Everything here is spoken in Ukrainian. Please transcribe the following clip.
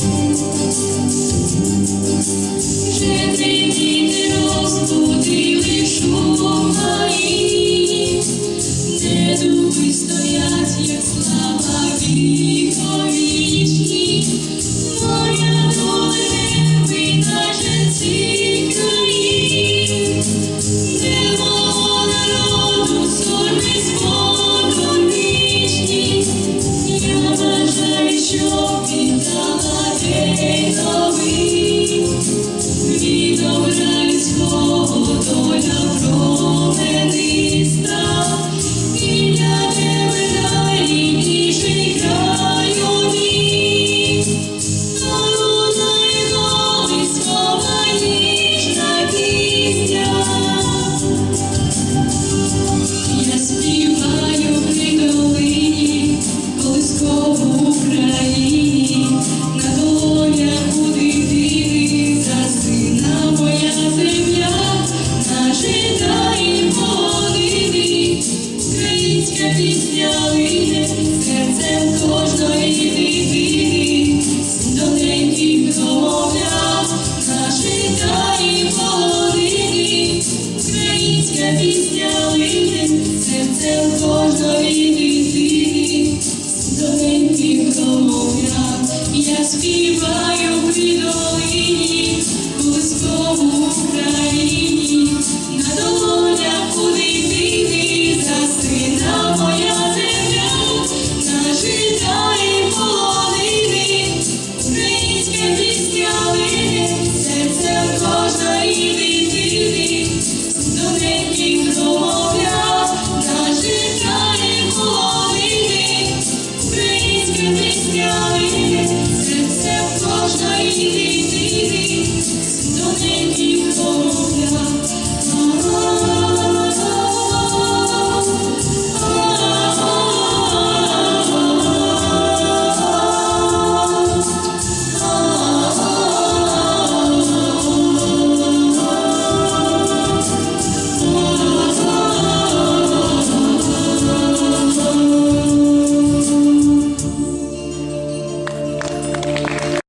Jesus. Можна йти, до неї поля.